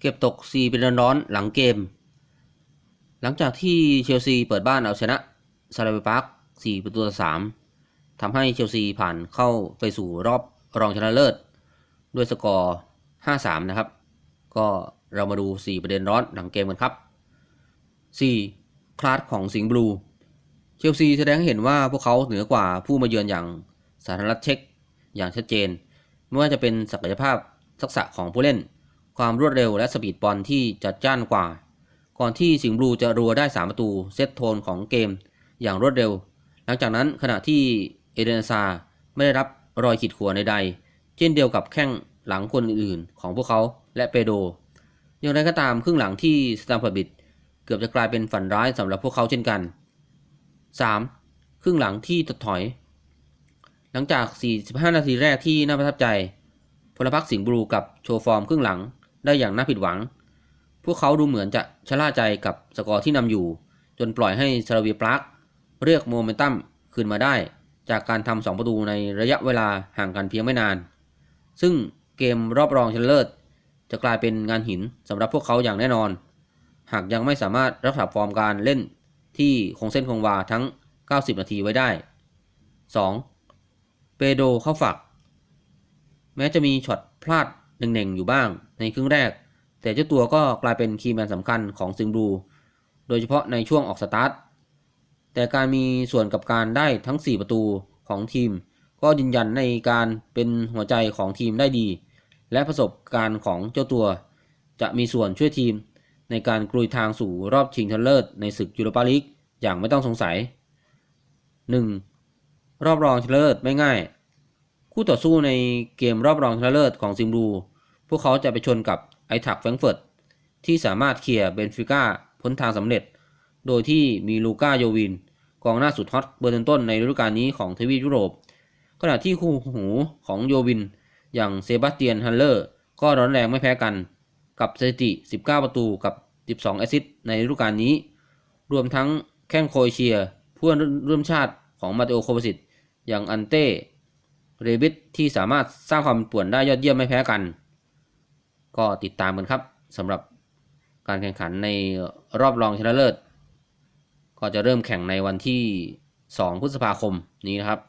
เก็บตก 4 เป็นร้อนหลังเกม หลังจากที่เชลซีเปิดบ้านเอาชนะซาลาเวปาร์ค4ประตูต่อ3ทำให้เชลซีผ่านเข้าไปสู่รอบรองชนะเลิศ ด้วยสกอร์ 5-3 นะครับ ก็เรามาดู 4 ประเด็นร้อนหลังเกมกันครับ 4. คลาสของสิงห์บลู เชลซีแสดงให้เห็นว่าพวกเขาเหนือกว่าผู้มาเยือนอย่างสาธารณรัฐเช็กอย่างชัดเจน ไม่ว่าจะเป็นศักยภาพทักษะของผู้เล่น ความรวดเร็วและสปีดบอลที่จัดจ้านกว่า ก่อนที่สิงห์บลูจะรัวได้ 3 ประตูเซตโทนของเกมอย่างรวดเร็ว หลังจากนั้นขณะที่เอเดนซาไม่ได้รับรอยขีดข่วนใดๆ เช่นเดียวกับแข้งหลังคนอื่นๆ ของพวกเขาและเปโด อย่างไรก็ตามครึ่งหลังที่สแตมฟอร์บิดเกือบจะกลายเป็นฝันร้ายสำหรับพวกเขาเช่นกัน 3. ครึ่งหลังที่ถดถอย หลังจาก 45 นาทีแรกที่น่าประทับใจพลพรรคสิงห์บลูกับโชว์ฟอร์มครึ่งหลัง ได้อย่างน่าผิดหวัง พวกเขาดูเหมือนจะชะล่าใจกับสกอร์ที่นำอยู่ จนปล่อยให้ซาราเวียปลักเรียกโมเมนตัมคืนมาได้ จากการทำสองประตูในระยะเวลาห่างกันเพียงไม่นาน ซึ่งเกมรอบรองชนะเลิศจะกลายเป็นงานหินสำหรับพวกเขาอย่างแน่นอน หากยังไม่สามารถรักษาฟอร์มการเล่นที่คงเส้นคงวาทั้ง 90 นาทีไว้ได้ 2. เปโดเข้าฝัก แม้จะมีช็อตพลาด เน่งๆอยู่บ้างในครึ่งแรก แต่เจ้าตัวก็กลายเป็นคีย์แมนสำคัญของซิงบูโดยเฉพาะในช่วงออกสตาร์ท แต่การมีส่วนกับการได้ทั้ง 4 ประตูของทีม ก็ยืนยันในการเป็นหัวใจของทีมได้ดี และประสบการณ์ของเจ้าตัว จะมีส่วนช่วยทีม ในการกลุยทางสู่รอบชิงชนะเลิศในศึกยูโรปาลีกอย่างไม่ต้องสงสัย 1. รอบรองชนะเลิศไม่ง่าย คู่ต่อสู้ในเกมรอบรองชนะเลิศของซิมบู พวกเขาจะไปชนกับไอทักแฟรงเฟิร์ตที่สามารถเคลียร์เบนฟิก้าพ้นทางสำเร็จ โดยที่มีลูก้าโยวิน กองหน้าสุดฮอตเบอร์ต้นในฤดูกาลนี้ของทวีปยุโรป ขณะที่คู่หูของโยวิน อย่างเซบาสเตียนฮันเลอร์ ก็ร้อนแรงไม่แพ้กัน กับสถิติ 19 ประตูกับ 12 แอซิสต์ในฤดูกาลนี้ รวมทั้งแข้งโคเอเชียผู้ร่วมชาติของมาเตโอโควาสิตอย่างอันเต้เรบิทที่สามารถสร้างความป่วนได้ยอดเยี่ยมไม่แพ้กัน ก็ติดตามกันครับสำหรับการแข่งขันในรอบรองชนะเลิศ ก็จะเริ่มแข่งในวันที่ 2 พฤษภาคมนี้นะครับ